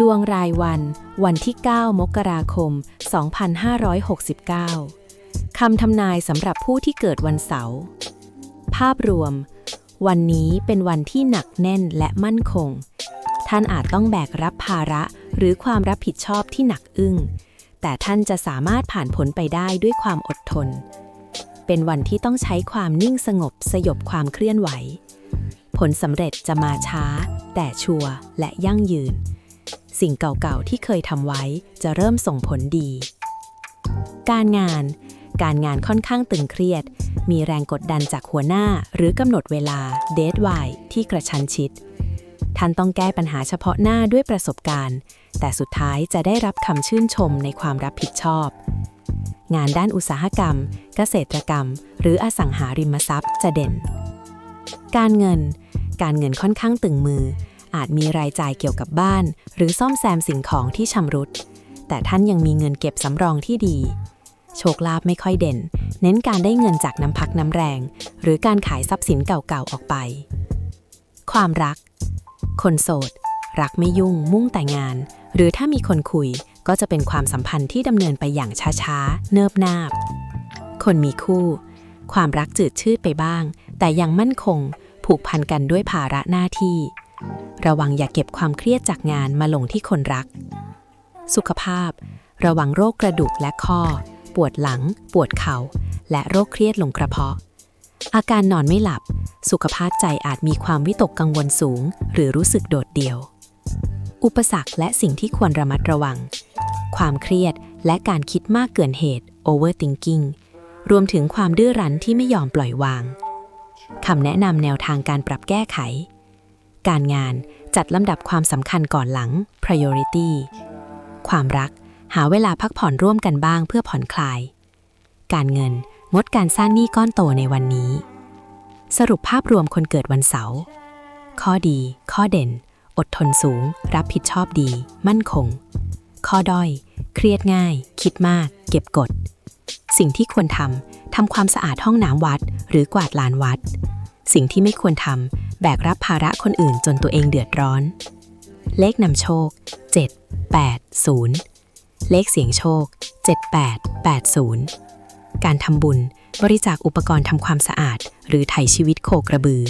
ดวงรายวัน วันที่ 9 มกราคม 2569 คำทำนายสำหรับผู้ที่เกิดวันเสาร์ ภาพรวม วันนี้เป็นวันที่หนักแน่นและมั่นคง ท่านอาจต้องแบกรับภาระหรือความรับผิดชอบที่หนักอึ้ง แต่ท่านจะสามารถผ่านผลไปได้ด้วยความอดทน เป็นวันที่ต้องใช้ความนิ่งสงบสยบความเคลื่อนไหว ผลสำเร็จจะมาช้า แต่ชัวร์และยั่งยืน สิ่งเก่าๆที่เคยทำไว้จะเริ่มส่งผลดี การงาน การงานค่อนข้างตึงเครียด มีแรงกดดันจากหัวหน้าหรือกำหนดเวลาเดทไวที่กระชันชิด ท่านต้องแก้ปัญหาเฉพาะหน้าด้วยประสบการณ์ แต่สุดท้ายจะได้รับคำชื่นชมในความรับผิดชอบ งานด้านอุตสาหกรรม เกษตรกรรม หรืออสังหาริมทรัพย์จะเด่น การเงิน การเงินค่อนข้างตึงมือ อาจมีรายจ่ายเกี่ยวกับบ้าน หรือซ่อมแซมสิ่งของที่ชำรุด แต่ท่านยังมีเงินเก็บสำรองที่ดี โชคลาภไม่ค่อยเด่น เน้นการได้เงินจากน้ำพักน้ำแรง หรือการขายทรัพย์สินเก่าๆออกไป ความรัก คนโสด รักไม่ยุ่ง มุ่งแต่งาน หรือถ้ามีคนคุยก็จะเป็นความสัมพันธ์ที่ดำเนินไปอย่างช้าๆ เนิบนาบ คนมีคู่ ความรักจืดชืดไปบ้าง แต่ยังมั่นคง ผูกพันกันด้วยภาระหน้าที่ ระวังอย่าเก็บความเครียดจากงานมาลงที่คนรัก สุขภาพ ระวังโรคกระดูกและข้อ ปวดหลัง ปวดเข่า และโรคเครียดลงกระเพาะ อาการนอนไม่หลับ สุขภาพใจอาจมีความวิตกกังวลสูง หรือรู้สึกโดดเดี่ยว อุปสรรคและสิ่งที่ควรระมัดระวัง ความเครียดและการคิดมากเกินเหตุ overthinking รวมถึงความดื้อรั้นที่ไม่ยอมปล่อยวางคำแนะนำแนวทางการปรับแก้ไข การงานจัดลำดับความสำคัญก่อนหลัง priority ความรักหาเวลาพักผ่อนร่วมกันบ้างเพื่อผ่อนคลาย การเงินงดการสร้างหนี้ก้อนโตในวันนี้ สรุปภาพรวมคนเกิดวันเสาร์ ข้อดี ข้อเด่น อดทนสูง รับผิดชอบดี มั่นคง ข้อด้อย เครียดง่าย คิดมาก เก็บกด สิ่งที่ควรทำทำความสะอาดห้องน้ำวัด หรือกวาดลานวัด สิ่งที่ไม่ควรทำ แบกรับภาระคนอื่นจนตัวเองเดือดร้อน เลขนำโชค 7 8 0 เลขเสียงโชค 78 80 การทำบุญบริจาคอุปกรณ์ทำความสะอาด หรือไถ่ชีวิตโคกระบือ